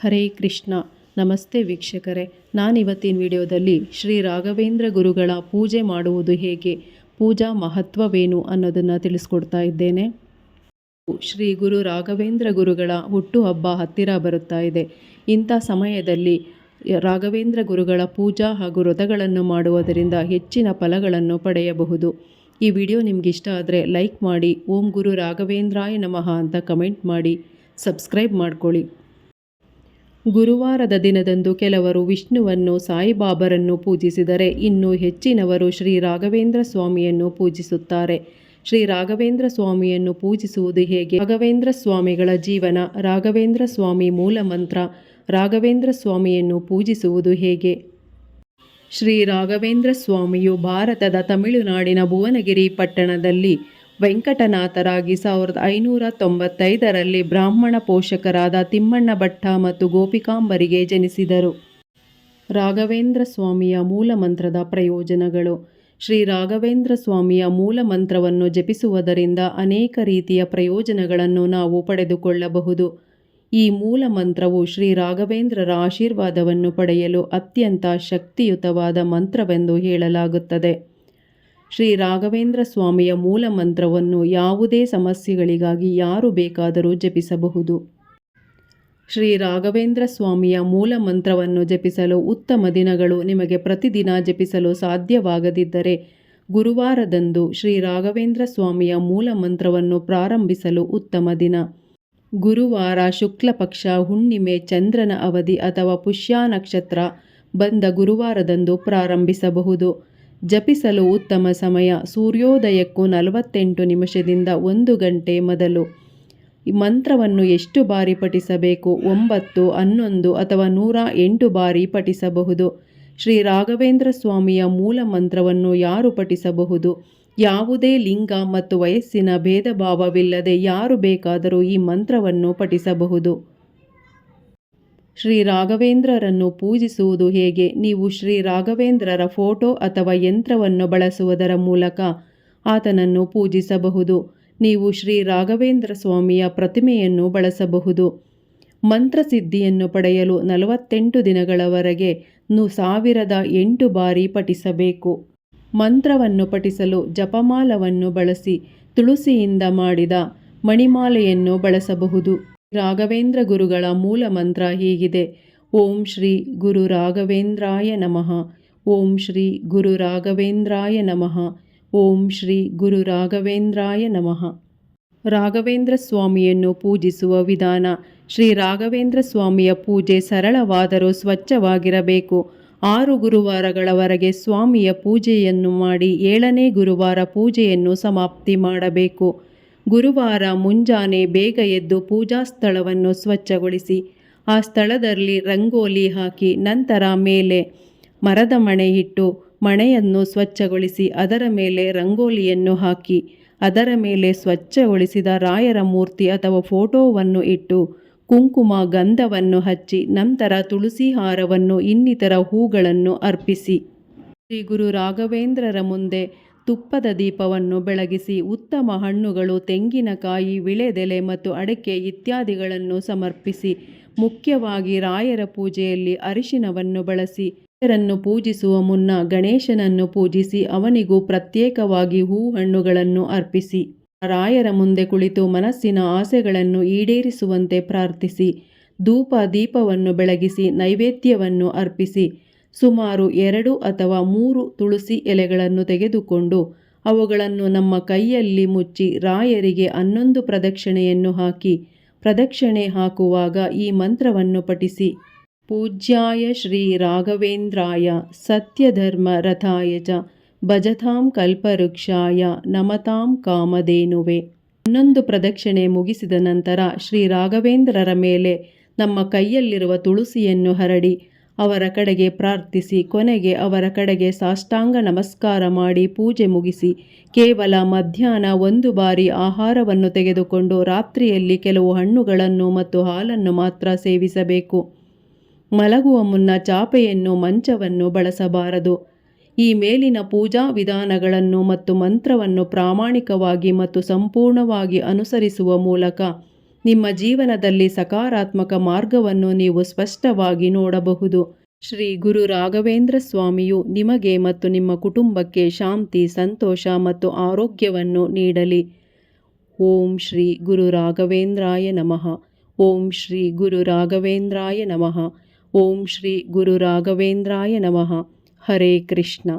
ಹರೇ ಕೃಷ್ಣ. ನಮಸ್ತೆ ವೀಕ್ಷಕರೇ. ನಾನಿವತ್ತಿನ ವಿಡಿಯೋದಲ್ಲಿ ಶ್ರೀ ರಾಘವೇಂದ್ರ ಗುರುಗಳ ಪೂಜೆ ಮಾಡುವುದು ಹೇಗೆ, ಪೂಜಾ ಮಹತ್ವವೇನು ಅನ್ನೋದನ್ನು ತಿಳಿಸ್ಕೊಡ್ತಾ ಇದ್ದೇನೆ. ಶ್ರೀ ಗುರು ರಾಘವೇಂದ್ರ ಗುರುಗಳ ಹುಟ್ಟುಹಬ್ಬ ಹತ್ತಿರ ಬರುತ್ತಾ ಇದೆ. ಇಂಥ ಸಮಯದಲ್ಲಿ ರಾಘವೇಂದ್ರ ಗುರುಗಳ ಪೂಜಾ ಹಾಗೂ ವ್ರತಗಳನ್ನು ಮಾಡುವುದರಿಂದ ಹೆಚ್ಚಿನ ಫಲಗಳನ್ನು ಪಡೆಯಬಹುದು. ಈ ವಿಡಿಯೋ ನಿಮ್ಗೆ ಇಷ್ಟ ಆದರೆ ಲೈಕ್ ಮಾಡಿ, ಓಂ ಗುರು ರಾಘವೇಂದ್ರಾಯ ನಮಃ ಅಂತ ಕಮೆಂಟ್ ಮಾಡಿ, ಸಬ್ಸ್ಕ್ರೈಬ್ ಮಾಡ್ಕೊಳ್ಳಿ. ಗುರುವಾರದ ದಿನದಂದು ಕೆಲವರು ವಿಷ್ಣುವನ್ನು, ಸಾಯಿಬಾಬರನ್ನು ಪೂಜಿಸಿದರೆ ಇನ್ನು ಹೆಚ್ಚಿನವರು ಶ್ರೀ ರಾಘವೇಂದ್ರ ಸ್ವಾಮಿಯನ್ನು ಪೂಜಿಸುತ್ತಾರೆ. ಶ್ರೀ ರಾಘವೇಂದ್ರ ಸ್ವಾಮಿಯನ್ನು ಪೂಜಿಸುವುದು ಹೇಗೆ? ರಾಘವೇಂದ್ರ ಸ್ವಾಮಿಗಳ ಜೀವನ, ರಾಘವೇಂದ್ರ ಸ್ವಾಮಿ ಮೂಲ ಮಂತ್ರ ರಾಘವೇಂದ್ರ ಸ್ವಾಮಿಯನ್ನು ಪೂಜಿಸುವುದು ಹೇಗೆ? ಶ್ರೀ ರಾಘವೇಂದ್ರ ಸ್ವಾಮಿಯು ಭಾರತದ ತಮಿಳುನಾಡಿನ ಭುವನಗಿರಿ ಪಟ್ಟಣದಲ್ಲಿ ವೆಂಕಟನಾಥರಾಗಿ ಸಾವಿರದ ಐನೂರ ತೊಂಬತ್ತೈದರಲ್ಲಿ ಬ್ರಾಹ್ಮಣ ಪೋಷಕರಾದ ತಿಮ್ಮಣ್ಣ ಭಟ್ಟ ಮತ್ತು ಗೋಪಿಕಾಂಬರಿಗೆ ಜನಿಸಿದರು. ರಾಘವೇಂದ್ರ ಸ್ವಾಮಿಯ ಮೂಲ ಮಂತ್ರದ ಪ್ರಯೋಜನಗಳು. ಶ್ರೀ ರಾಘವೇಂದ್ರ ಸ್ವಾಮಿಯ ಮೂಲ ಮಂತ್ರವನ್ನು ಜಪಿಸುವುದರಿಂದ ಅನೇಕ ರೀತಿಯ ಪ್ರಯೋಜನಗಳನ್ನು ನಾವು ಪಡೆದುಕೊಳ್ಳಬಹುದು. ಈ ಮೂಲ ಮಂತ್ರವು ಶ್ರೀ ರಾಘವೇಂದ್ರರ ಆಶೀರ್ವಾದವನ್ನು ಪಡೆಯಲು ಅತ್ಯಂತ ಶಕ್ತಿಯುತವಾದ ಮಂತ್ರವೆಂದು ಹೇಳಲಾಗುತ್ತದೆ. ಶ್ರೀ ರಾಘವೇಂದ್ರ ಸ್ವಾಮಿಯ ಮೂಲ ಮಂತ್ರವನ್ನು ಯಾವುದೇ ಸಮಸ್ಯೆಗಳಿಗಾಗಿ ಯಾರು ಬೇಕಾದರೂ ಜಪಿಸಬಹುದು. ಶ್ರೀ ರಾಘವೇಂದ್ರ ಸ್ವಾಮಿಯ ಮೂಲ ಮಂತ್ರವನ್ನು ಜಪಿಸಲು ಉತ್ತಮ ದಿನಗಳು ನಿಮಗೆ ಪ್ರತಿದಿನ ಜಪಿಸಲು ಸಾಧ್ಯವಾಗದಿದ್ದರೆ ಗುರುವಾರದಂದು ಶ್ರೀ ರಾಘವೇಂದ್ರ ಸ್ವಾಮಿಯ ಮೂಲ ಮಂತ್ರವನ್ನು ಪ್ರಾರಂಭಿಸಲು ಉತ್ತಮ ದಿನ. ಗುರುವಾರ ಶುಕ್ಲ ಪಕ್ಷ ಹುಣ್ಣಿಮೆ, ಚಂದ್ರನ ಅವಧಿ ಅಥವಾ ಪುಷ್ಯ ನಕ್ಷತ್ರ ಬಂದ ಗುರುವಾರದಂದು ಪ್ರಾರಂಭಿಸಬಹುದು. ಜಪಿಸಲು ಉತ್ತಮ ಸಮಯ. ಸೂರ್ಯೋದಯಕ್ಕೂ ನಲವತ್ತೆಂಟು ನಿಮಿಷದಿಂದ ಒಂದು ಗಂಟೆ ಮೊದಲು. ಮಂತ್ರವನ್ನು ಎಷ್ಟು ಬಾರಿ ಪಠಿಸಬೇಕು? ಒಂಬತ್ತು, ಹನ್ನೊಂದು ಅಥವಾ ನೂರ ಎಂಟು ಬಾರಿ ಪಠಿಸಬಹುದು. ಶ್ರೀ ರಾಘವೇಂದ್ರ ಸ್ವಾಮಿಯ ಮೂಲ ಮಂತ್ರವನ್ನು ಯಾರು ಪಠಿಸಬಹುದು? ಯಾವುದೇ ಲಿಂಗ ಮತ್ತು ವಯಸ್ಸಿನ ಭೇದ ಭಾವವಿಲ್ಲದೆ ಯಾರು ಬೇಕಾದರೂ ಈ ಮಂತ್ರವನ್ನು ಪಠಿಸಬಹುದು. ಶ್ರೀ ರಾಘವೇಂದ್ರರನ್ನು ಪೂಜಿಸುವುದು ಹೇಗೆ? ನೀವು ಶ್ರೀ ರಾಘವೇಂದ್ರರ ಫೋಟೋ ಅಥವಾ ಯಂತ್ರವನ್ನು ಬಳಸುವುದರ ಮೂಲಕ ಆತನನ್ನು ಪೂಜಿಸಬಹುದು. ನೀವು ಶ್ರೀ ರಾಘವೇಂದ್ರ ಸ್ವಾಮಿಯ ಪ್ರತಿಮೆಯನ್ನು ಬಳಸಬಹುದು. ಮಂತ್ರಸಿದ್ಧಿಯನ್ನು ಪಡೆಯಲು ನಲವತ್ತೆಂಟು ದಿನಗಳವರೆಗೆ ಸಾವಿರದ ಎಂಟು ಬಾರಿ ಪಠಿಸಬೇಕು. ಮಂತ್ರವನ್ನು ಪಠಿಸಲು ಜಪಮಾಲವನ್ನು ಬಳಸಿ ತುಳಸಿಯಿಂದ ಮಾಡಿದ ಮಣಿಮಾಲೆಯನ್ನು ಬಳಸಬಹುದು. ರಾಘವೇಂದ್ರ ಗುರುಗಳ ಮೂಲ ಮಂತ್ರ ಹೀಗಿದೆ. ಓಂ ಶ್ರೀ ಗುರು ರಾಘವೇಂದ್ರಾಯ ನಮಃ. ಓಂ ಶ್ರೀ ಗುರು ರಾಘವೇಂದ್ರಾಯ ನಮಃ. ಓಂ ಶ್ರೀ ಗುರು ರಾಘವೇಂದ್ರಾಯ ನಮಃ. ರಾಘವೇಂದ್ರ ಸ್ವಾಮಿಯನ್ನು ಪೂಜಿಸುವ ವಿಧಾನ. ಶ್ರೀ ರಾಘವೇಂದ್ರ ಸ್ವಾಮಿಯ ಪೂಜೆ ಸರಳವಾದರೂ ಸ್ವಚ್ಛವಾಗಿರಬೇಕು. ಆರು ಗುರುವಾರಗಳವರೆಗೆ ಸ್ವಾಮಿಯ ಪೂಜೆಯನ್ನು ಮಾಡಿ ಏಳನೇ ಗುರುವಾರ ಪೂಜೆಯನ್ನು ಸಮಾಪ್ತಿ ಮಾಡಬೇಕು. ಗುರುವಾರ ಮುಂಜಾನೆ ಬೇಗ ಎದ್ದು ಪೂಜಾ ಸ್ಥಳವನ್ನು ಸ್ವಚ್ಛಗೊಳಿಸಿ, ಆ ಸ್ಥಳದಲ್ಲಿ ರಂಗೋಲಿ ಹಾಕಿ ನಂತರ ಮೇಲೆ ಮರದ ಮಣೆ ಇಟ್ಟು ಮಣೆಯನ್ನು ಸ್ವಚ್ಛಗೊಳಿಸಿ, ಅದರ ಮೇಲೆ ರಂಗೋಲಿಯನ್ನು ಹಾಕಿ, ಅದರ ಮೇಲೆ ಸ್ವಚ್ಛಗೊಳಿಸಿದ ರಾಯರ ಮೂರ್ತಿ ಅಥವಾ ಫೋಟೋವನ್ನು ಇಟ್ಟು ಕುಂಕುಮ ಗಂಧವನ್ನು ಹಚ್ಚಿ, ನಂತರ ತುಳಸಿ ಹಾರವನ್ನು ಇನ್ನಿತರ ಹೂಗಳನ್ನು ಅರ್ಪಿಸಿ. ಶ್ರೀ ಗುರು ರಾಘವೇಂದ್ರರ ಮುಂದೆ ತುಪ್ಪದ ದೀಪವನ್ನು ಬೆಳಗಿಸಿ ಉತ್ತಮ ಹಣ್ಣುಗಳು, ತೆಂಗಿನಕಾಯಿ, ವಿಳೆದೆಲೆ ಮತ್ತು ಅಡಕೆ ಇತ್ಯಾದಿಗಳನ್ನು ಸಮರ್ಪಿಸಿ, ಮುಖ್ಯವಾಗಿ ರಾಯರ ಪೂಜೆಯಲ್ಲಿ ಅರಿಶಿನವನ್ನು ಬಳಸಿ, ರಾಯರನ್ನು ಪೂಜಿಸುವ ಮುನ್ನ ಗಣೇಶನನ್ನು ಪೂಜಿಸಿ, ಅವನಿಗೂ ಪ್ರತ್ಯೇಕವಾಗಿ ಹೂ ಹಣ್ಣುಗಳನ್ನು ಅರ್ಪಿಸಿ, ರಾಯರ ಮುಂದೆ ಕುಳಿತು ಮನಸ್ಸಿನ ಆಸೆಗಳನ್ನು ಈಡೇರಿಸುವಂತೆ ಪ್ರಾರ್ಥಿಸಿ, ಧೂಪ ದೀಪವನ್ನು ಬೆಳಗಿಸಿ, ನೈವೇದ್ಯವನ್ನು ಅರ್ಪಿಸಿ ಸುಮಾರು ಎರಡು ಅಥವಾ ಮೂರು ತುಳಸಿ ಎಲೆಗಳನ್ನು ತೆಗೆದುಕೊಂಡು ಅವುಗಳನ್ನು ನಮ್ಮ ಕೈಯಲ್ಲಿ ಮುಚ್ಚಿ ರಾಯರಿಗೆ ಹನ್ನೊಂದು ಪ್ರದಕ್ಷಿಣೆಯನ್ನು ಹಾಕಿ, ಪ್ರದಕ್ಷಿಣೆ ಹಾಕುವಾಗ ಈ ಮಂತ್ರವನ್ನು ಪಠಿಸಿ. ಪೂಜ್ಯಾಯ ಶ್ರೀ ರಾಘವೇಂದ್ರಾಯ ಸತ್ಯಧರ್ಮ ರಥಾಯ ಚ ಭಜತಾಂ ಕಲ್ಪವೃಕ್ಷಾಯ ನಮತಾಂ ಕಾಮಧೇನುವೆ. ಹನ್ನೊಂದು ಪ್ರದಕ್ಷಿಣೆ ಮುಗಿಸಿದ ನಂತರ ಶ್ರೀ ರಾಘವೇಂದ್ರರ ಮೇಲೆ ನಮ್ಮ ಕೈಯಲ್ಲಿರುವ ತುಳಸಿಯನ್ನು ಹರಡಿ ಅವರ ಕಡೆಗೆ ಪ್ರಾರ್ಥಿಸಿ, ಕೊನೆಗೆ ಅವರ ಕಡೆಗೆ ಸಾಷ್ಟಾಂಗ ನಮಸ್ಕಾರ ಮಾಡಿ ಪೂಜೆ ಮುಗಿಸಿ, ಕೇವಲ ಮಧ್ಯಾಹ್ನ ಒಂದು ಬಾರಿ ಆಹಾರವನ್ನು ತೆಗೆದುಕೊಂಡು ರಾತ್ರಿಯಲ್ಲಿ ಕೆಲವು ಹಣ್ಣುಗಳನ್ನು ಮತ್ತು ಹಾಲನ್ನು ಮಾತ್ರ ಸೇವಿಸಬೇಕು. ಮಲಗುವ ಮುನ್ನ ಚಾಪೆಯನ್ನು, ಮಂಚವನ್ನು ಬಳಸಬಾರದು. ಈ ಮೇಲಿನ ಪೂಜಾ ವಿಧಾನಗಳನ್ನು ಮತ್ತು ಮಂತ್ರವನ್ನು ಪ್ರಾಮಾಣಿಕವಾಗಿ ಮತ್ತು ಸಂಪೂರ್ಣವಾಗಿ ಅನುಸರಿಸುವ ಮೂಲಕ ನಿಮ್ಮ ಜೀವನದಲ್ಲಿ ಸಕಾರಾತ್ಮಕ ಮಾರ್ಗವನ್ನು ನೀವು ಸ್ಪಷ್ಟವಾಗಿ ನೋಡಬಹುದು. ಶ್ರೀ ಗುರು ರಾಘವೇಂದ್ರ ಸ್ವಾಮಿಯು ನಿಮಗೆ ಮತ್ತು ನಿಮ್ಮ ಕುಟುಂಬಕ್ಕೆ ಶಾಂತಿ, ಸಂತೋಷ ಮತ್ತು ಆರೋಗ್ಯವನ್ನು ನೀಡಲಿ. ಓಂ ಶ್ರೀ ಗುರು ರಾಘವೇಂದ್ರಾಯ ನಮಃ. ಓಂ ಶ್ರೀ ಗುರು ರಾಘವೇಂದ್ರಾಯ ನಮಃ. ಓಂ ಶ್ರೀ ಗುರು ರಾಘವೇಂದ್ರಾಯ ನಮಃ. ಹರೇ ಕೃಷ್ಣ.